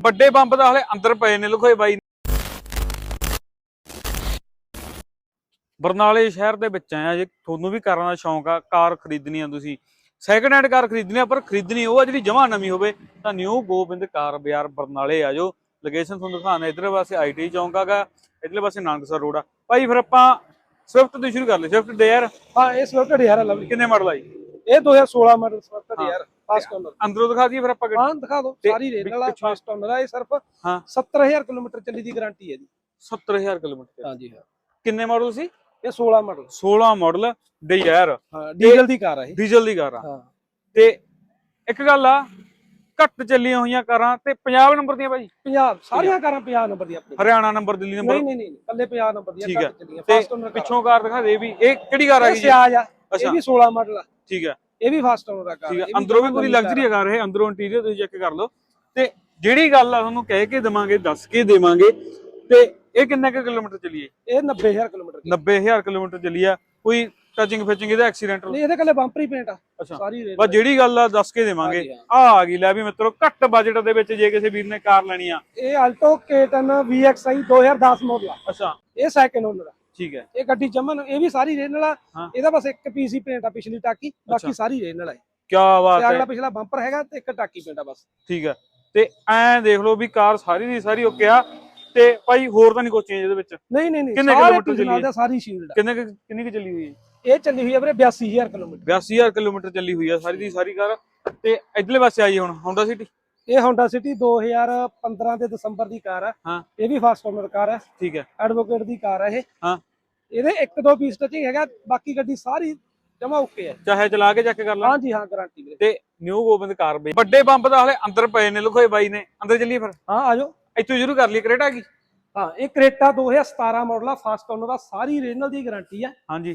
ਵੱਡੇ ਬੰਬ ਤਾਂ ਹਲੇ ਅੰਦਰ ਪਏ ਨੇ ਲੁਕੋਏ ਬਾਈ। ਬਰਨਾਲੇ ਸ਼ਹਿਰ ਦੇ ਵਿੱਚ ਆਇਆ ਜੇ ਤੁਹਾਨੂੰ ਵੀ ਕਾਰਾਂ ਦਾ ਸ਼ੌਂਕ ਆ ਕਾਰ ਖਰੀਦਣੀ ਆ ਤੁਸੀਂ। ਸੈਕੰਡ ਹੈਂਡ ਕਾਰ ਖਰੀਦਣੀ ਆ ਪਰ ਖਰੀਦਣੀ ਉਹ ਆ ਜਿਹੜੀ ਜਮਾ ਨਵੀਂ ਹੋਵੇ ਤਾਂ ਨਿਊ ਗੋਬਿੰਦ ਕਾਰ ਬਾਜ਼ਾਰ ਬਰਨਾਲੇ ਆ ਜਾਓ। ਲੋਕੇਸ਼ਨ ਤੁਹਾਨੂੰ ਦਿਖਾਣਾ ਇਧਰ ਪਾਸੇ ਆਈਟੀ ਚੌਂਕ ਆਗਾ ਇਧਰਲੇ ਪਾਸੇ ਨਾਨਕਸਰ ਰੋਡ ਆ। ਭਾਈ ਫਿਰ ਆਪਾਂ ਸਵਿਫਟ ਤੋਂ ਸ਼ੁਰੂ ਕਰ ਲਈ ਸਵਿਫਟ ਡੇਅਰ ਹਾਂ ਇਹ ਸਵਿਫਟ ਯਾਰ ਲਵਲੀ। ਕਿੰਨੇ ਮਾਡਲ ਆਈ ਇਹ 2016 ਮਾਡਲ ਸਵਿਫਟ ਹਾਂ। ਫਾਸਟ ਓਨਰ ਅੰਦਰੋਂ ਦਿਖਾ ਦਈਏ ਫਿਰ ਆਪਾਂ ਗੱਡੀ? ਹਾਂ ਦਿਖਾ ਦਿਓ। ਸਾਰੀ ਰੇਟ ਵਾਲਾ ਫਾਸਟ ਓਨਰ ਆ ਇਹ ਸਿਰਫ ਹਾਂ। 70000 ਕਿਲੋਮੀਟਰ ਚੱਲੀ ਦੀ ਗਾਰੰਟੀ ਹੈ ਜੀ। 70000 ਕਿਲੋਮੀਟਰ ਹਾਂਜੀ ਹਾਂ। ਕਿੰਨੇ ਮਾਡਲ ਸੀ? ਇਹ 16 ਮਾਡਲ 16 ਮਾਡਲ ਡੇਅਰ ਹਾਂ ਡੀਜ਼ਲ ਦੀ ਕਾਰ ਆ ਇਹ। ਡੀਜ਼ਲ ਦੀ ਕਾਰ ਆ। ਹਾਂ। ਤੇ ਇੱਕ ਗੱਲ ਆ ਘੱਟ ਚੱਲੀਆਂ ਹੋਈਆਂ ਕਾਰਾਂ ਤੇ ਪੰਜਾਬ ਨੰਬਰ ਦੀਆਂ ਭਾਈ 50 ਸਾਰੀਆਂ ਕਾਰਾਂ 50 ਨੰਬਰ ਦੀ ਆਪਣੀ ਹਰਿਆਣਾ ਨੰਬਰ ਦਿੱਲੀ ਨੰਬਰ। ਨਹੀਂ ਨਹੀਂ ਨਹੀਂ ਕੱਲੇ 50 ਨੰਬਰ ਦੀਆਂ। ਘੱਟ ਚੱਲੀਆਂ। ਫਾਸਟ ਓਨਰ ਪਿੱਛੋਂ ਕਾਰ ਦਿਖਾ ਦੇ ਵੀ ਇਹ ਕਿਹੜੀ ਕਾਰ ਆ ਗਈ ਜੀ? ਸਿਆਜ ਆ। ਅੱਛਾ। ਇਹ ਵੀ 16 ਮਾਡਲ ਆ। ਠੀਕ ਹੈ ਇਹ ਵੀ ਫਾਸਟ ਓਨਰ ਆ ਕਾਰ ਠੀਕ ਹੈ ਅੰਦਰੋਂ ਵੀ ਪੂਰੀ ਲਗਜ਼ਰੀ ਕਾਰ ਇਹ ਅੰਦਰੋਂ ਇੰਟੀਰੀਅਰ ਤੁਸੀਂ ਚੈੱਕ ਕਰ ਲਓ। ਤੇ ਜਿਹੜੀ ਗੱਲ ਆ ਤੁਹਾਨੂੰ ਕਹਿ ਕੇ ਦਵਾਂਗੇ ਦੱਸ ਕੇ ਦੇਵਾਂਗੇ ਤੇ ਇਹ ਕਿੰਨੇ ਕੁ ਕਿਲੋਮੀਟਰ ਚੱਲੀ ਹੈ ਇਹ 90000 ਕਿਲੋਮੀਟਰ ਦੀ। 90000 ਕਿਲੋਮੀਟਰ ਚੱਲੀ ਆ ਕੋਈ ਟਚਿੰਗ ਫਿਚਿੰਗ ਇਹਦਾ ਐਕਸੀਡੈਂਟਲ ਨਹੀਂ ਇਹਦੇ ਕੱਲੇ ਬੰਪਰ ਹੀ ਪੇਂਟ ਆ ਸਾਰੀ ਬਸ ਜਿਹੜੀ ਗੱਲ ਆ ਦੱਸ ਕੇ ਦੇਵਾਂਗੇ। ਆ ਆ ਗਈ ਲੈ ਵੀ ਮਿੱਤਰੋ ਘੱਟ ਬਜਟ ਦੇ ਵਿੱਚ ਜੇ ਕਿਸੇ ਵੀਰ ਨੇ ਕਾਰ ਲੈਣੀ ਆ। ਇਹ ਆਲਟੋ K10 VXI 2010 ਮਾਡਲ ਆ। ਅੱਛਾ। ਇਹ ਸੈਕਿੰਡ ਓਨਰ ਆ। ਠੀਕ ਹੈ। ਇਹ ਗੱਡੀ ਜਮਨ ਇਹ ਵੀ ਸਾਰੀ ਰੇਨ ਵਾਲਾ ਹਾਂ। ਇਹਦਾ ਬਸ ਇੱਕ ਪੀਸੀ ਪੇਂਟ ਆ ਪਿਛਲੀ ਟਾਕੀ ਬਾਕੀ ਸਾਰੀ ਰੇਨ ਵਾਲਾ ਹੈ। ਕੀ ਬਾਤ ਹੈ। ਅਗਲਾ ਪਿਛਲਾ ਬੰਪਰ ਹੈਗਾ ਤੇ ਇੱਕ ਟਾਕੀ ਪੇਂਟ ਆ ਬਸ। ਠੀਕ ਹੈ। ਤੇ ਐਂ ਦੇਖ ਲਓ ਵੀ ਕਾਰ ਸਾਰੀ ਦੀ ਸਾਰੀ ਓਕੇ ਆ। ਤੇ ਭਾਈ ਹੋਰ ਤਾਂ ਨਹੀਂ ਕੋਈ ਚੇਂਜ ਇਹਦੇ ਵਿੱਚ? ਨਹੀਂ ਨਹੀਂ ਨਹੀਂ ਕਿੰਨੇ ਕਿਲੋਮੀਟਰ ਚੱਲੀ ਦਾ ਸਾਰੀ ਸ਼ੀਲਡ ਕਿੰਨੇ ਕਿੰਨੀ ਕੁ ਚੱਲੀ ਹੋਈ ਹੈ? ਇਹ ਚੱਲੀ ਹੋਈ ਹੈ ਵੀਰੇ 82000 ਕਿਲੋਮੀਟਰ। 82000 ਕਿਲੋਮੀਟਰ ਚੱਲੀ ਹੋਈ ਆ ਸਾਰੀ ਦੀ ਸਾਰੀ ਕਾਰ। ਤੇ ਇਧਰਲੇ ਪਾਸੇ ਆਈ ਹੁਣ Honda City? ਇਹ Honda City 2015 ਦੇ ਦਸੰਬਰ ਦੀ ਕਾਰ ਆ। ਹਾਂ। ਇਹ ਵੀ ਫਾਸਟ ਓਨਰ ਕਾਰ ਆ। ਠੀਕ ਹੈ। ਐਡਵੋਕੇਟ ਦੀ ਕਾਰ ਆ ਇਹ। ਹਾਂ। ਇਹਦੇ ਇੱਕ ਦੋ ਪੀਸ ਟਚਿੰਗ ਹੈਗਾ ਬਾਕੀ ਗੱਡੀ ਸਾਰੀ ਜਮਾ ਓਕੇ ਹੈ। ਚਾਹੇ ਚਲਾ ਕੇ ਚੈੱਕ ਕਰ ਲਾ। ਹਾਂਜੀ ਹਾਂ ਗਾਰੰਟੀ ਵੀਰੇ। ਤੇ ਨਿਊ ਗੋਬਿੰਦ ਕਾਰ ਬਈ। ਵੱਡੇ ਬੰਬ ਤਾਂ ਹਲੇ ਅੰਦਰ ਪਏ ਨੇ ਲੁਕੋਏ ਬਾਈ ਨੇ। ਅੰਦਰ ਚੱਲੀਏ ਫਿਰ। ਹਾਂ ਆਜੋ ਇੱਥੋਂ ਸ਼ੁਰੂ ਕਰ ਲਈ ਕਰੇਟਾ ਕੀ? ਹਾਂ ਇਹ ਕ੍ਰੇਟਾ 2017 ਮਾਡਲ ਆ ਫਾਸਟ ਓਨਰ ਆ ਸਾਰੀ ਰੀਜਨਲ ਦੀ ਗਾਰੰਟੀ ਆ। ਹਾਂਜੀ।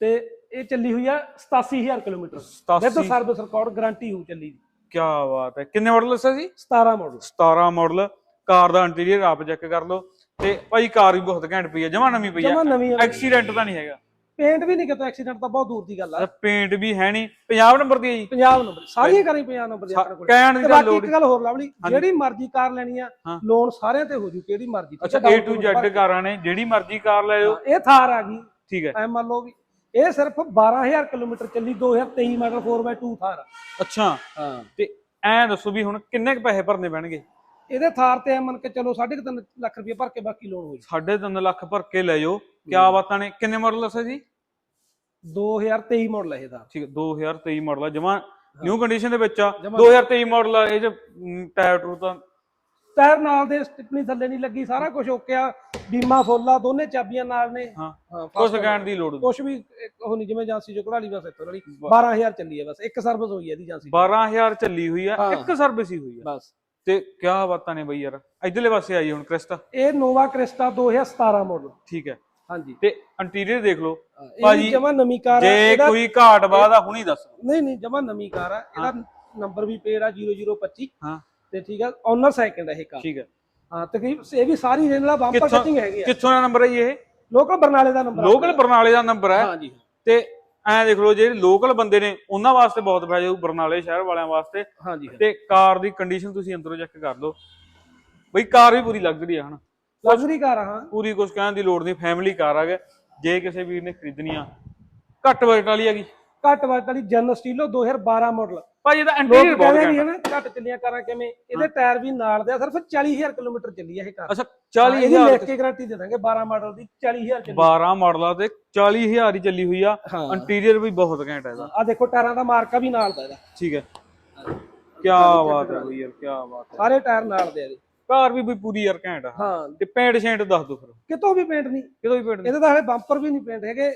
ਤੇ ਇਹ ਚੱਲੀ ਹੋਈ ਆ 87000 kilometre. 87 with service record guarantee ਹੋ ਚੱਲੀ ਦੀ। ਕੀ ਬਾਤ ਹੈ। ਕਿੰਨੇ ਮਾਡਲ ਦੱਸਿਆ ਸੀ? 17 ਮਾਡਲ 17 ਮਾਡਲ ਕਾਰ ਦਾ ਇੰਟੀਰੀਅਰ ਆਪ ਚੈੱਕ ਕਰ ਲਓ। ਤੇ ਭਾਈ ਕਾਰ ਵੀ ਬਹੁਤ ਘੈਂਟ ਪਈ ਹੈ ਜਮਾ ਨਵੀਂ ਪਈ ਜਮਾ ਨਵੀਂ ਆ। ਐਕਸੀਡੈਂਟ ਤਾਂ ਨਹੀਂ ਹੈਗਾ। ਪੇਂਟ ਵੀ ਨਹੀਂ ਕਿਤੋਂ ਐਕਸੀਡੈਂਟ ਤਾਂ ਬਹੁਤ ਦੂਰ ਦੀ ਗੱਲ ਆ। ਪੇਂਟ ਵੀ ਹੈ ਨਹੀਂ ਪੰਜਾਬ ਨੰਬਰ ਦੀ ਹੈ ਜੀ। ਪੰਜਾਬ ਨੰਬਰ ਸਾਰੀਆਂ ਕਰੀ ਪੰਜਾਬ ਨੰਬਰ ਦੇ ਆਪਣੇ ਕੋਲ। ਕਹਿਣ ਦੀ ਤੇ ਤਾਂ ਬਾਕੀ ਲੋੜ ਇੱਕ ਗੱਲ ਹੋਰ ਲਵਲੀ ਜਿਹੜੀ ਮਰਜ਼ੀ ਕਾਰ ਲੈਣੀ ਆ ਹਾਂ। ਲੋਨ ਸਾਰਿਆਂ ਤੇ ਹੋ ਜੂ ਕਿਹੜੀ ਮਰਜ਼ੀ। ਅੱਛਾ A to Z ਕਾਰਾਂ ਨੇ ਜਿਹੜੀ ਮਰਜ਼ੀ ਕਾਰ ਲੈ ਜਾਓ। ਇਹ ਥਾਰ ਆ ਗਈ। ਠੀਕ ਹੈ। ਐ ਮੰਨ ਲਓ ਵੀ ਇਹ ਸਿਰਫ 12000 ਕਿਲੋਮੀਟਰ ਚੱਲੀ 2023 ਮਾਡਲ 4x2 ਥਾਰ ਆ। ਅੱਛਾ। ਹਾਂ। ਤੇ ਐਂ ਦੱਸੋ ਵੀ ਹੁਣ ਕਿੰਨੇ ਕੁ ਪੈਸੇ ਭਰਨੇ ਪੈਣਗੇ? ਇਹਦੇ ਥਾਰ ਤੇ ਮੰਨ ਕੇ ਚਲੋ 3.5 ਲੱਖ ਰੁਪਏ ਭਰ ਕੇ ਬਾਕੀ ਲੋਨ ਹੋ ਜੂ 3.5 ਲੱਖ ਭਰ ਕੇ ਲੈ ਜਾਓ। ਕਿਆ ਬਾਤਾਂ ਨੇ? ਕਿੰਨੇ ਮਾਡਲ ਦੱਸਿਆ ਜੀ? 2023 ਮਾਡਲ ਹੈ ਇਹਦਾ ਠੀਕ ਹੈ 2023 ਮਾਡਲ ਜਮਾ ਨਿਊ ਕੰਡੀਸ਼ਨ ਦੇ ਵਿੱਚ ਆ। ਜਮਾਂ। 2023 ਮਾਡਲ ਆ ਇਹ ਮ, ਟਾਇਰ ਟੂ ਤਾਂ ਟਾਇਰ ਨਾਲ ਦੇ ਸਟਿਪਨੀ ਥੱਲੇ ਨਹੀਂ ਲੱਗੀ ਸਾਰਾ ਕੁਝ ਓਕੇ ਆ। ਬੀਮਾ ਫੁੱਲ ਦੋਨੇ ਚਾਬੀਆਂ ਨਾਲ ਨੇ। ਹਾਂ ਕੁਛ ਕਹਿਣ ਦੀ ਲੋੜ ਨਹੀਂ। ਕੁਝ ਵੀ ਉਹ ਨਹੀਂ ਜਿਵੇਂ ਏਜੰਸੀ ਚੋਂ ਕਢਾ ਲਈ ਬਸ ਇੱਥੋਂ ਵਾਲੀ 12000 ਚੱਲੀ ਹੈ ਬਸ ਇੱਕ ਸਰਵਿਸ ਹੋਈ ਹੈ ਇਹਦੀ ਏਜੰਸੀ 12000 ਚੱਲੀ ਹੋਈ ਆ ਹਾਂ। ਇੱਕ ਸਰਵਿਸ ਹੀ ਹੋਈ ਆ। ਬਸ। ਤੇ ਕਿਆ ਬਾਤਾਂ ਨੇ ਬਈ ਯਾਰ? ਇਧਰਲੇ ਪਾਸੇ ਆਈ ਹੁਣ ਕ੍ਰਿਸਟਾ। ਇਹ ਨੋਵਾ ਕ੍ਰਿਸਟਾ 2017 ਮਾਡਲ ਠੀਕ ਹੈ। ਹਾਂਜੀ। ਤੇ ਇੰਟੀਰੀਅਰ ਦੇਖ ਲਓ। ਭਾਜੀ, ਜਮਾ ਨਵੀਂ ਕਾਰ ਆ ਜੇ ਕੋਈ ਘਾਟ ਬਾਦ ਆ ਹੁਣੀ ਦੱਸ। ਨਹੀਂ ਨਹੀਂ ਜਮਾ ਨਵੀਂ ਕਾਰ ਆ। ਇਹਦਾ ਨੰਬਰ ਵੀ ਪੇਡ ਆ 0025 ਹਾਂ। ਤੇ ਠੀਕ ਆ ਓਨਰ ਸੈਕਿੰਡ ਹੈ ਇਹ ਕਾਰ। ਠੀਕ ਹੈ। ਹਾਂ ਤਕਰੀਬ ਇਹ ਵੀ ਸਾਰੀ ਰੇਂਜ ਵਾਲਾ ਬੰਪਰ ਕਿੱਥੋਂ ਟਚਿੰਗ ਹੈਗੀ ਆ। ਕਿੱਥੋਂ ਦਾ ਨੰਬਰ ਹੈ ਇਹ? ਲੋਕਲ ਬਰਨਾਲੇ ਦਾ ਨੰਬਰ ਲੋਕਲ ਬਰਨਾਲੇ ਦਾ ਨੰਬਰ ਹੈ ਹਾਂਜੀ ਤੇ ਐਂ ਦੇਖ ਲਓ ਜਿਹੜੇ ਲੋਕਲ ਬੰਦੇ ਨੇ ਉਹਨਾਂ ਵਾਸਤੇ ਬਹੁਤ ਫਾਇਦਾ ਹੋਊ ਬਰਨਾਲੇ ਸ਼ਹਿਰ ਵਾਲਿਆਂ ਵਾਸਤੇ। ਹਾਂਜੀ ਤੇ ਕਾਰ ਦੀ ਕੰਡੀਸ਼ਨ ਤੁਸੀਂ ਅੰਦਰੋਂ ਚੈੱਕ ਕਰ ਲਓ। ਬਈ ਕਾਰ ਵੀ ਪੂਰੀ ਲਗਜ਼ਰੀ ਆ ਹਨਾ? ਲਗਜ਼ਰੀ ਕਾਰ ਆ ਹਾਂ। ਪੂਰੀ ਕੁਝ ਕਹਿਣ ਦੀ ਲੋੜ ਨਹੀਂ ਫੈਮਿਲੀ ਕਾਰ ਆ ਗਿਆ ਜੇ ਕਿਸੇ ਵੀਰ ਨੇ ਖਰੀਦਣੀ ਆ। ਘੱਟ ਬਜਟ ਵਾਲੀ ਹੈਗੀ। ਘੱਟ ਵਾਟ ਵਾਲੀ ਜਨ ਸਟੀਲੋ 2012 ਮਾਡਲ ਭਾਈ ਇਹਦਾ ਇੰਟੀਰੀਅਰ ਬਹੁਤ ਕਹਿੰਦੇ ਵੀ ਨਾ ਘੱਟ ਚੱਲੀਆਂ ਕਾਰਾਂ ਕਿਵੇਂ? ਇਹਦੇ ਟਾਇਰ ਵੀ ਨਾਲ ਦੇ ਆ, ਸਿਰਫ 40000 ਕਿਲੋਮੀਟਰ ਚੱਲੀ ਹੈ ਇਹ ਕਾਰ। ਅੱਛਾ ਹਾਂ, ਇਹਦੀ 40000 ਲਿਖ ਕੇ ਗਾਰੰਟੀ ਦੇ ਦਾਂਗੇ 12 ਮਾਡਲ ਦੀ 40000 ਚੱਲੀ। 12 ਮਾਡਲਾਂ ਤੇ 40000 ਹੀ ਚੱਲੀ ਹੋਈ ਆ। ਇੰਟੀਰੀਅਰ ਵੀ ਬਹੁਤ ਘੈਂਟ ਹੈ ਇਹਦਾ। ਆ ਦੇਖੋ ਟਾਇਰਾਂ ਦਾ ਮਾਰਕਾ ਵੀ ਨਾਲ ਦਾ ਇਹਦਾ। ਠੀਕ ਹੈ। ਕੀ ਬਾਤ ਹੈ ਯਾਰ ਕੀ ਬਾਤ ਹੈ ਸਾਰੇ ਟਾਇਰ ਨਾਲ ਦੇ ਆ ਕਾਰ ਵੀ ਬਈ ਪੂਰੀ ਯਾਰ ਘੈਂਟ ਆ। ਹਾਂ। ਤੇ ਪੇਂਟ ਸ਼ੇਂਟ ਦੱਸ ਦੋ ਫਿਰ। ਕਿਤੋਂ ਵੀ ਪੇਂਟ ਨਹੀਂ। ਕਿਦੋਂ ਵੀ ਪੇਂਟ ਇਹਦੇ ਤਾਂ ਹਲੇ ਬੰਪਰ ਵੀ ਨਹੀਂ ਪੇਂਟ ਹੈਗੇ।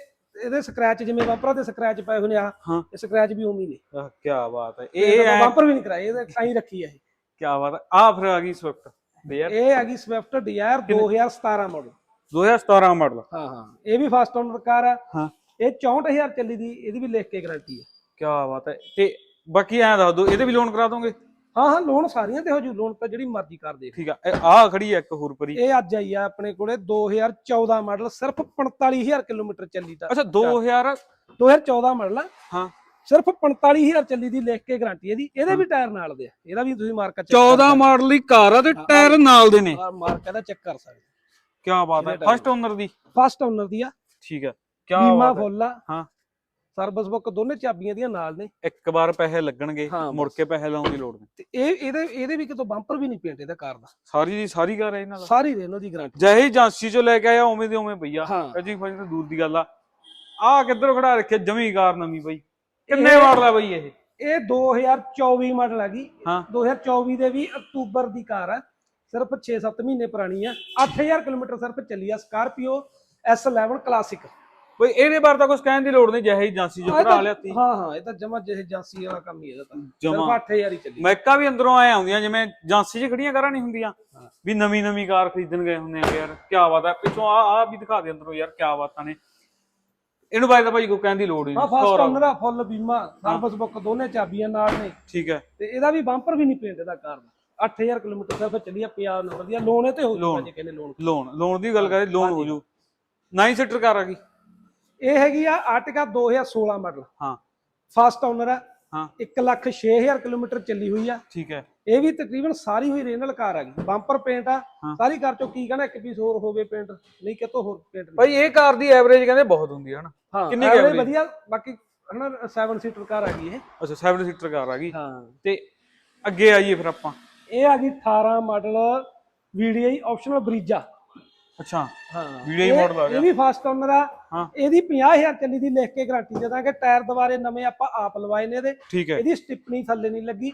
ਇਹਦੇ ਸਕ੍ਰੈਚ ਜਿਵੇਂ ਬੰਪਰਾਂ ਤੇ ਸਕ੍ਰੈਚ ਪਏ ਹੋਏ ਨੇ ਆ ਹਾਂ। ਇਹ ਸਕ੍ਰੈਚ ਵੀ ਉਵੇਂ ਹੀ ਨੇ। ਕੀ ਬਾਤ ਹੈ। ਇਹ ਇਹ ਬੰਪਰ ਵੀ ਨਹੀਂ ਕਰਾਏ ਇਹਦੇ ਐਂ ਰੱਖੀ ਹੈ ਇਹ। ਕੀ ਬਾਤ ਹੈ। ਆ ਫਿਰ ਆ ਗਈ ਸਵਿਫਟ ਦੇ ਯਾਰ ਇਹ ਹੈਗੀ ਸਵਿਫਟ ਡਿਜ਼ਾਇਰ 2017 ਮਾਡਲ 2017 ਮਾਡਲ ਹਾਂ ਹਾਂ। ਇਹ ਵੀ ਫਸਟ ਓਨਰ ਕਾਰ ਆ। ਹਾਂ। ਇਹ 64000 ਚੱਲੀ ਦੀ ਇਹਦੀ ਵੀ ਲਿਖ ਕੇ ਗਾਰੰਟੀ ਹੈ ਕੀ ਬਾਤ ਹੈ। ਤੇ ਬਾਕੀ ਐਂ ਦੱਸ ਦੋ ਇਹਦੇ ਵੀ ਲੋਨ ਕਰਾ ਦੋਗੇ? ਹਾਂ ਹਾਂ ਲੋਨ ਸਾਰੀਆਂ ਤੇ ਹੋ ਜੂ ਲੋਨ ਤਾਂ ਜਿਹੜੀ ਮਰਜ਼ੀ ਕਰ ਦੇ। ਠੀਕ ਆ ਇਹ ਆ ਖੜੀ ਹੈ ਇੱਕ ਹੋਰ ਪਰੀ। ਇਹ ਅੱਜ ਆਈ ਆ ਆਪਣੇ ਕੋਲੇ 2014 ਮਾਡਲ ਸਿਰਫ 45000 ਕਿਲੋਮੀਟਰ ਚੱਲੀ ਦਾ ਅੱਛਾ 2000 2014 ਮਾਡਲ ਆ। ਹਾਂ। ਸਿਰਫ 45000 ਚੱਲੀ ਦੀ ਲਿਖ ਕੇ ਗਾਰੰਟੀ ਇਹਦੀ। ਇਹਦੇ ਵੀ ਟਾਇਰ ਨਾਲ ਦੇ ਆ। ਇਹਦਾ ਵੀ ਤੁਸੀਂ ਮਾਰਕਾ ਚੈੱਕ 14 ਮਾਡਲ ਦੀ ਕਾਰ ਆ ਤੇ ਟਾਇਰ ਨਾਲ ਦੇ ਨੇ। ਮਾਰਕਾ ਦਾ ਚੈੱਕ ਕਰ ਸਕਦੇ ਕੀ ਬਾਤ ਹੈ? ਫਸਟ ਓਨਰ ਦੀ। ਫਸਟ ਓਨਰ ਦੀ ਆ। ਠੀਕ ਹੈ ਕੀ ਬੀਮਾ ਬਾਤ ਹੈ ਫੁੱਲ ਆ। ਹਾਂ। ਸਰਵਿਸ ਬੁੱਕ ਦੋਨੇ ਚਾਬੀਆਂ ਦੀਆਂ ਨਾਲ ਨੇ। ਇੱਕ ਵਾਰ ਪੈਸੇ ਲੱਗਣਗੇ ਹਾਂ, ਮੁੜ ਬਸ। ਕੇ ਪੈਸੇ ਲਾਉਣ ਦੀ ਲੋੜ ਨਹੀਂ। ਤੇ ਇਹ ਇਹਦੇ ਇਹਦੇ ਵੀ ਕਿਤੋਂ ਬੰਪਰ ਵੀ ਨਹੀਂ ਪੇਂਟ ਇਹਦਾ ਕਾਰ ਦਾ। ਸਾਰੀ ਦੀ ਸਾਰੀ ਕਾਰ ਹੈ ਇਹਨਾਂ ਦਾ। ਸਾਰੀ ਰੇਨੋ ਦੀ ਗਾਰੰਟੀ ਜਿਹੇ ਏਜੰਸੀ ਚੋਂ ਲੈ ਕੇ ਆਇਆ ਉਵੇਂ ਦੇ ਉਵੇਂ ਪਈ ਆ। ਹਾਂ। ਅਜੀ ਫਜ ਤਾਂ ਦੂਰ ਦੀ ਗੱਲ ਆ। ਆ ਕਿੱਧਰ ਖੜਾ ਰੱਖਿਆ ਜਮੀ ਕਾਰ ਨਵੀਂ ਬਈ। ਕਿੰਨੇ ਇਹ- ਮਾਡਲ ਆ ਬਈ ਇਹ? ਇਹ 2024 ਮਾਡਲ ਹੈਗੀ ਹਾਂ। 2024 ਦੇ ਵੀ ਅਕਤੂਬਰ ਦੀ ਕਾਰ ਆ। ਸਿਰਫ 6-7 ਮਹੀਨੇ ਪੁਰਾਣੀ ਆ। 8000 ਕਿਲੋਮੀਟਰ ਸਿਰਫ ਚੱਲੀ ਆ। ਸਕਾਰਪੀਓ S11 ਕਲਾਸਿਕ ਬਈ ਇਹਦੇ ਬਾਰੇ ਤਾਂ ਕੁਝ ਕਹਿਣ ਦੀ ਲੋੜ ਨਹੀਂ ਜਿਹੇ ਏਜੰਸੀ ਚੋਂ ਖੜਾ ਲਿਆ ਤੀ। ਹਾਂ ਹਾਂ ਇਹ ਤਾਂ ਜਮਾ ਜਿਹੇ ਏਜੰਸੀ ਵਾਲਾ ਕੰਮ ਹੀ ਇਹਦਾ ਤਾਂ। ਜਮਾ। 8000 ਹੀ ਚੱਲੀ। ਮੈਕਾਂ ਵੀ ਅੰਦਰੋਂ ਆਏ ਆਉਂਦੀਆਂ ਜਿਵੇਂ ਏਜੰਸੀ 'ਚ ਖੜੀਆਂ ਕਾਰਾਂ ਨਹੀਂ ਹੁੰਦੀਆਂ। ਵੀ ਨਵੀਂ ਨਵੀਂ ਕਾਰ ਖਰੀਦਣ ਗਏ ਹੁੰਦੇ ਆ ਯਾਰ ਕੀ ਬਾਤ ਹੈ ਪਿੱਛੋਂ ਆ ਆ ਵੀ ਦਿਖਾ ਦੇ ਅੰਦਰੋਂ ਯਾਰ ਕੀ ਬਾਤਾਂ ਨੇ। ਇਹਨੂੰ ਬਾਰੇ ਤਾਂ ਭਾਈ ਕੋਈ ਕਹਿਣ ਦੀ ਲੋੜ ਹੀ ਹਾਂ ਨਹੀਂ ਫਸਟ। ਓਨਰ ਆ ਫੁੱਲ ਬੀਮਾ ਸਰਵਿਸ ਬੁੱਕ ਦੋਨੇ ਚਾਬੀਆਂ ਨਾਲ ਨੇ। ਠੀਕ ਹੈ। ਤੇ ਇਹਦਾ ਵੀ ਬੰਪਰ ਵੀ ਨਹੀਂ ਪੇਂਟ ਇਹਦਾ ਕਾਰ ਦਾ। 8000 ਕਿਲੋਮੀਟਰ ਸਿਰਫ ਚੱਲੀ ਆ ਪੰਜਾਬ ਨੰਬਰ ਦੀ ਲੋਨ ਇਹ ਤੇ ਹੋ Loan। ਜੇ ਕਹਿੰਦੇ ਲੋਨ ਲੋਨ ਲੋਨ ਦੀ ਗੱਲ ਕਰੇ ਲੋਨ ਹੋ ਜੂ। 9 ਸੀਟਰ ਕਾਰ ਆ ਗਈ। ਇਹ ਹੈਗੀ ਆ ਆਰਟਿਕਾ 2016 ਮਾਡਲ ਹਾਂ। ਫਸਟ ਓਨਰ ਆ। ਹਾਂ। 1 ਲੱਖ 6000 ਕਿਲੋਮੀਟਰ ਚੱਲੀ ਹੋਈ ਆ। ਠੀਕ ਹੈ। ਇਹ ਵੀ ਤਕਰੀਬਨ ਸਾਰੀ ਹੋਈ ਰੇਨਲ ਕਾਰ ਆ ਗਈ। ਬੰਪਰ ਪੇਂਟ ਆ। ਸਾਰੀ ਕਾਰ ਚੋਂ ਕੀ ਕਹਿੰਦਾ ਇੱਕ ਪੀਸ ਹੋਰ ਹੋਵੇ ਪੇਂਟ ਨਹੀਂ ਕਿਤੋਂ ਹੋਰ ਪੇਂਟ ਭਾਈ ਇਹ ਕਾਰ ਦੀ ਐਵਰੇਜ ਕਹਿੰਦੇ ਬਹੁਤ ਹੁੰਦੀ ਹੈ ਹਨਾ? ਕਿੰਨੀ average? ਵਧੀਆ ਬਾਕੀ ਹਨਾ 7 ਸੀਟਰ ਕਾਰ ਆ ਗਈ ਇਹ। ਅੱਛਾ 7 ਸੀਟਰ ਕਾਰ ਆ ਗਈ। ਹਾਂ। ਤੇ ਅੱਗੇ ਆਈਏ ਫਿਰ ਆਪਾਂ। ਇਹ ਆ ਗਈ 18 ਮਾਡਲ VDI ਆਪਸ਼ਨਲ ਬਰੀਜਾ। ਅੱਛਾ। ਹਾਂ। VDI ਇਹ- model ਆ ਗਿਆ। ਇਹ ਵੀ ਫਸਟ ਓਨਰ ਆ। ਹਾਂ। ਇਹਦੀ 50000 ਚੱਲੀ ਦੀ ਲਿਖ ਕੇ ਗਾਰੰਟੀ ਦੇ ਦਾਂਗੇ। ਟਾਇਰ ਦੁਬਾਰੇ ਨਵੇਂ ਆਪਾਂ ਆਪ ਲਵਾਏ ਨੇ ਇਹਦੇ। ਠੀਕ ਹੈ। ਇਹਦੀ ਸਟਿਪਨੀ ਥੱਲੇ ਨਹੀਂ ਲੱਗੀ।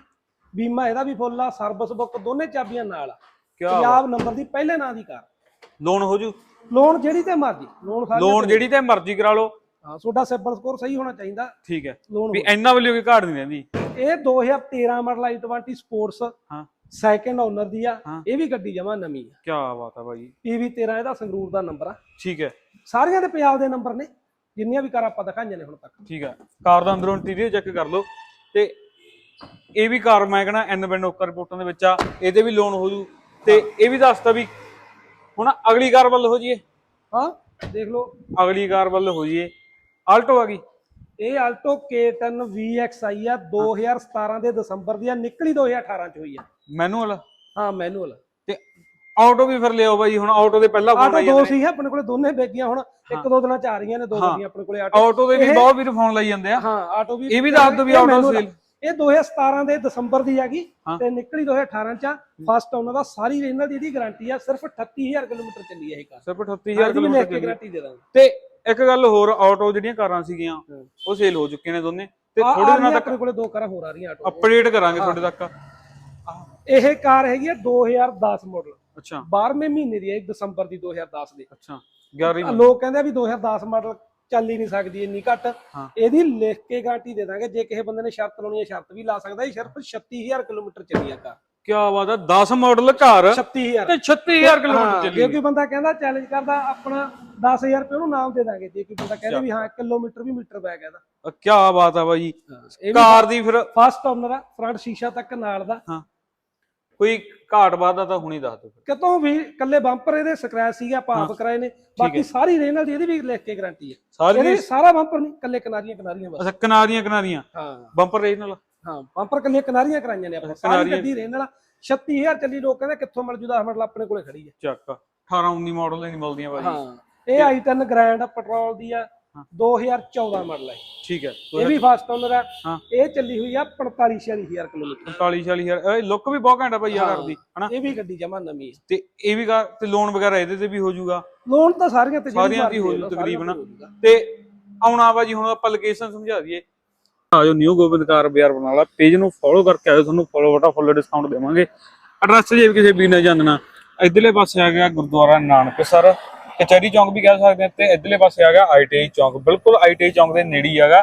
ਬੀਮਾ ਇਹਦਾ ਵੀ ਫੁੱਲ ਆ। ਸਰਵਿਸ ਬੁੱਕ ਦੋਨੇ ਚਾਬੀਆਂ ਨਾਲ ਆ। ਕੀ ਪੰਜਾਬ ਨੰਬਰ ਦੀ ਪਹਿਲੇ ਨਾਂ ਦੀ ਕਾਰ। ਲੋਨ ਹੋ ਜੂ। ਲੋਨ ਜਿਹੜੀ ਤੇ ਮਰਜ਼ੀ। ਲੋਨ ਸਾਰੀਆਂ ਲੋਨ ਜਿਹੜੀ ਤੇ ਮਰਜ਼ੀ ਕਰਾ ਲਓ। ਹਾਂ ਤੁਹਾਡਾ ਸਿਬਲ ਸਕੋਰ ਸਹੀ ਹੋਣਾ ਚਾਹੀਦਾ। ਠੀਕ ਹੈ। ਲੋਨ ਵੀ ਇੰਨਾ ਵੱਲੋਂ ਕੋਈ ਘਾਟ ਨਹੀਂ ਰਹਿੰਦੀ। ਇਹ 2013 ਮਾਡਲ i20 ਸਪੋਰਟਸ ਹਾਂ। ਸੈਕੰਡ ਓਨਰ ਦੀ ਆ ਹਾਂ। ਇਹ ਵੀ ਗੱਡੀ ਜਮਾ ਨਵੀਂ ਆ। ਕੀ ਬਾਤ ਆ ਭਾਈ PV 13 ਇਹਦਾ ਸੰਗਰੂਰ ਦਾ ਨੰਬਰ ਆ। ਠੀਕ ਹੈ। ਸਾਰੀਆਂ ਦੇ ਪੰਜਾਬ ਦੇ ਨੰਬਰ ਨੇ ਜਿੰਨੀਆਂ ਵੀ ਕਾਰਾਂ ਆਪਾਂ ਦਿਖਾਈਆਂ ਨੇ ਹੁਣ ਤੱਕ। ਠੀਕ ਹੈ। ਕਾਰ ਦਾ ਅੰਦਰੋਂ ਇੰਟੀਰੀਅਰ ਚੈੱਕ ਕਰ ਲਓ। ਤੇ ਇਹ ਵੀ ਕਾਰ ਮੈਂ ਕਹਣਾ ਐਨ ਬੈਂਡ ਓਕਰ ਰਿਪੋਰਟਾਂ ਦੇ ਵਿੱਚ ਆ ਇਹਦੇ ਵੀ ਲੋਨ ਹੋ ਜੂ। ਤੇ ਇਹ ਵੀ ਦੱਸਦਾ ਵੀ ਹੁਣ ਅਗਲੀ ਕਾਰ ਵੱਲ ਹੋ ਜੀਏ ਹਾਂ ਦੇਖ ਲਓ। ਅਗਲੀ ਕਾਰ ਵੱਲ ਹੋ ਜੀਏ ਆਲਟੋ ਆ ਗਈ। ਇਹ ਆਲਟੋ K10 VXI ਆ 2017 ਦੇ ਦਸੰਬਰ ਦੀ ਆ ਨਿਕਲੀ 2018 ਚ ਹੋਈ ਆ। ਮੈਨੂਅਲ ਹਾਂ ਮੈਨੂਅਲ ਤੇ ਆਟੋ ਵੀ ਫਿਰ ਲਿਓ ਬਾਈ ਹੁਣ ਆਟੋ ਦੇ ਪਹਿਲਾਂ ਫੋਨ ਆਟੋ ਆਈ ਦੋ ਜਾਂਦੇ। ਸੀ ਆਪਣੇ ਕੋਲੇ ਦੋਨੇ ਵੇਗੀਆਂ ਹੁਣ ਇੱਕ ਦੋ ਦਿਨਾਂ ਚ ਆ ਰਹੀਆਂ ਨੇ ਦੋ ਹਾਂ। ਆਪਣੇ ਕੋਲੇ ਆਟੋ ਆਟੋ ਦੇ ਵੀ ਇਹ- ਬਹੁਤ ਵੀਰ ਫੋਨ ਲਾਈ ਜਾਂਦੇ ਆ ਹਾਂ ਆਟੋ ਵੀ ਇਹ ਵੀ ਦੱਸ ਦਿਓ ਵੀ ਇਹ ਆਟੋ manual ਆ। ਸੇਲ ਇਹ 2017 ਦੇ ਦਸੰਬਰ ਦੀ ਹੈਗੀ ਹਾਂ। ਤੇ ਨਿਕਲੀ 2018 ਚ ਫਸਟ ਉਹਨਾਂ ਦਾ ਸਾਰੀ ਇਹਨਾਂ ਦੀ ਇਹਦੀ ਗਾਰੰਟੀ ਆ ਸਿਰਫ 38000 ਕਿਲੋਮੀਟਰ ਚੱਲੀ ਹੈ ਇਹ ਕਾਰ ਸਿਰਫ 38000 ਇਹਦੀ ਵੀ ਕਿਲੋਮੀਟਰ ਕੇ। ਗਾਰੰਟੀ ਦੇ ਦਾਂਗੇ ਤੇ ਇੱਕ ਗੱਲ ਹੋਰ ਆਟੋ ਜਿਹੜੀਆਂ ਕਾਰਾਂ ਸੀਗੀਆਂ ਹਾਂ। ਉਹ ਸੇਲ ਹੋ ਚੁੱਕੀਆਂ ਨੇ ਦੋਨੇ ਤੇ ਥੋੜੇ ਦਿਨਾਂ ਤੱਕ ਆਪਣੇ ਕੋਲੇ ਦੋ ਕਾਰਾਂ ਹੋਰ ਆ ਰਹੀਆਂ ਆਟੋ ਅਪਡੇਟ ਕਰਾਂਗੇ ਤੁਹਾਡੇ ਤੱਕ ਇਹ ਕਾਰ ਹੈਗੀ ਆ 2010 ਮਾਡਲ ਅੱਛਾ। 12ਵੇਂ ਮਹੀਨੇ ਦੀ ਹੈ ਦਸੰਬਰ ਦੀ 2010 ਦੀ। ਅੱਛਾ 11ਵੀਂ ਲੋਕ ਕਹਿੰਦੇ ਆ ਵੀ 2010 ਮਾਡਲ ਚੱਲ ਹੀ ਨਹੀਂ ਸਕਦੀ ਇੰਨੀ ਘੱਟ। ਹਾਂ। ਇਹਦੀ ਲਿਖ ਕੇ ਗਾਰੰਟੀ ਦੇ ਦਾਂਗੇ ਜੇ ਕਿਸੇ ਬੰਦੇ ਨੇ ਸ਼ਰਤ ਲਾਉਣੀ ਹੈ ਸ਼ਰਤ ਵੀ ਲਾ ਸਕਦਾ ਇਹ ਸਿਰਫ 36000 ਕਿਲੋਮੀਟਰ ਚੱਲੀ ਆ ਕਾਰ। ਕੀ ਬਾਤ ਹੈ 10 ਮਾਡਲ ਘਰ। 36000 ਤੇ 36000 ਕਿਲੋਮੀਟਰ ਹਾਂ, ਚੱਲੀ ਜੇ ਕੋਈ ਬੰਦਾ ਕਹਿੰਦਾ ਚੈਲੰਜ ਕਰਦਾ ਆਪਣਾ 10000 ਰੁਪਏ ਉਹਨੂੰ ਨਾਮ ਦੇ ਦਾਂਗੇ ਜੇ ਕੋਈ ਬੰਦਾ ਕਹਿੰਦਾ ਵੀ ਹਾਂ ਕਿਲੋਮੀਟਰ ਵੀ ਮੀਟਰ ਬੈਗ ਹੈ ਇਹਦਾ ਕੀ ਬਾਤ ਆ ਬਾਈ। ਕਾਰ ਦੀ ਫਿਰ ਫਸਟ ਓਨਰ ਆ ਫਰੰਟ ਸ਼ੀਸ਼ਾ ਤੱਕ ਨਾਲ ਦਾ। ਹਾਂ। ਕੋਈ ਘਾਟ ਵਾਧਾ ਤਾਂ ਹੁਣੀ ਦੱਸ ਦਿਓ। ਕਿਤੋਂ ਵੀ ਕੱਲੇ ਬੰਪਰ ਇਹਦੇ ਸਕ੍ਰੈਚ ਸੀਗੇ ਆਪਾਂ ਆਪ ਕਰਾਏ ਨੇ। ਬਾਕੀ ਸਾਰੀ ਰੇਨਲ ਦੀ ਇਹਦੀ ਵੀ ਲਿਖ ਕੇ ਗਾਰੰਟੀ ਹੈ। ਸਾਰੀ ਇਹਦੇ ਸਾਰਾ ਬੰਪਰ ਨਹੀਂ ਕੱਲੇ ਕਿਨਾਰੀਆਂ ਕਿਨਾਰੀਆਂ ਬਸ। ਅੱਛਾ ਕਿਨਾਰੀਆਂ ਕਿਨਾਰੀਆਂ। ਹਾਂ। ਬੰਪਰ ਰੇਜ ਨਾਲ? ਹਾਂ ਬੰਪਰ ਕੱਲੀਆਂ ਕਿਨਾਰੀਆਂ ਕਰਾਈਆਂ ਨੇ ਆਪਾਂ। ਸਾਰੀ ਗੱਡੀ ਰੇਨਲ 36000 ਚੱਲੀ ਲੋਕ ਕਹਿੰਦੇ ਕਿੱਥੋਂ ਮਿਲ ਜੂ 10 ਮਿੰਟ ਆਪਣੇ ਕੋਲੇ ਖੜੀ ਹੈ। ਚੱਕ। 18 19 ਮਾਡਲ ਨਹੀਂ ਮਿਲਦੀਆਂ ਬਾਈ ਹਾਂ। ਇਹ i10 ਗ੍ਰੈਂਡ ਪੈਟਰੋਲ ਦੀ ਆ। 2014 ਮਾਡਲ ਹੈ ਠੀਕ ਹੈ। ਇਹ ਵੀ ਫਸਟ ਓਨਰ ਹਾਂ। ਇਹ ਚੱਲੀ ਹੋਈ ਆ 45 46000 ਕਿਲੋਮੀਟਰ। 45 40000 ਇਹ ਲੁੱਕ ਵੀ ਬਹੁਤ ਘੈਂਟ ਆ ਆ ਹਾਂ। ਕਰਦੀ ਹਨਾ? ਇਹ ਵੀ ਗੱਡੀ ਜਮਾ ਨਵੀਂ ਤੇ ਇਹ ਵੀ ਤੇ ਲੋਨ ਵਗੈਰਾ ਇਹਦੇ ਤੇ ਵੀ ਹੋ ਜਾਊਗਾ? ਲੋਨ ਤਾਂ ਸਾਰੀਆਂ ਤੇ ਸਾਰੀਆਂ ਦੀ ਹੋ ਜੂ ਤਕਰੀਬਨ। ਤੇ ਆਉਣਾ ਵਾ ਜੀ ਹੁਣ ਆਪਾਂ ਲੋਕੇਸ਼ਨ ਸਮਝਾ ਦਈਏ। ਆਜੋ ਨਿਊ ਗੋਬਿੰਦ ਕਾਰ ਬਾਜ਼ਾਰ ਬਣਾ ਲਾ ਪੇਜ ਨੂੰ ਫੋਲੋ ਕਰਕੇ ਆਇਓ ਤੁਹਾਨੂੰ ਫੋਲੋ ਬਟਾ ਫੁੱਲ ਡਿਸਕਾਊਂਟ ਦੇਵਾਂਗੇ। ਐਡਰੈਸ ਜੇ ਕਿਸੇ ਵੀ ਨਾ ਜਾਣਨਾ ਇਧਰਲੇ ਪਾਸੇ ਆ ਗਿਆ ਗੁਰਦੁਆਰਾ ਨਾਨਕਸਰ। ਕਚਹਿਰੀ ਚੌਂਕ ਵੀ ਕਹਿ ਸਕਦੇ ਹਾਂ ਤੇ ਇਧਰਲੇ ਪਾਸੇ ਆ ਗਿਆ ਆਈਟੀਆਈ ਚੌਂਕ। ਬਿਲਕੁਲ ਆਈਟੀਆਈ ਚੌਂਕ ਦੇ ਨੇੜੇ ਹੈਗਾ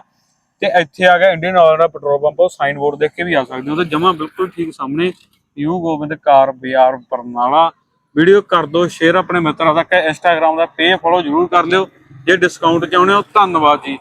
ਤੇ ਇੱਥੇ ਆ ਗਿਆ ਇੰਡੀਅਨ ਆਇਲ ਦਾ ਪੈਟਰੋਲ ਪੰਪ, ਉਹ ਸਾਈਨ ਬੋਰਡ ਦੇਖ ਕੇ ਵੀ ਆ ਸਕਦੇ ਹੋ ਤੇ ਜਮਾ ਬਿਲਕੁਲ ਠੀਕ ਸਾਹਮਣੇ ਯੂ ਗੋਬਿੰਦ ਕਾਰ ਬਾਜ਼ਾਰ ਬਰਨਾਲਾ। ਵੀਡੀਓ ਕਰ ਦਿਓ ਸ਼ੇਅਰ ਆਪਣੇ ਮਿੱਤਰਾਂ ਤੱਕ ਇੰਸਟਾਗ੍ਰam ਦਾ ਪੇਜ ਫੋਲੋ ਜਰੂਰ ਕਰ ਲਿਓ, ਜੇ ਡਿਸਕਾਊਂਟ ਚਾਹੁੰਦੇ ਹੋ, ਧੰਨਵਾਦ ਜੀ।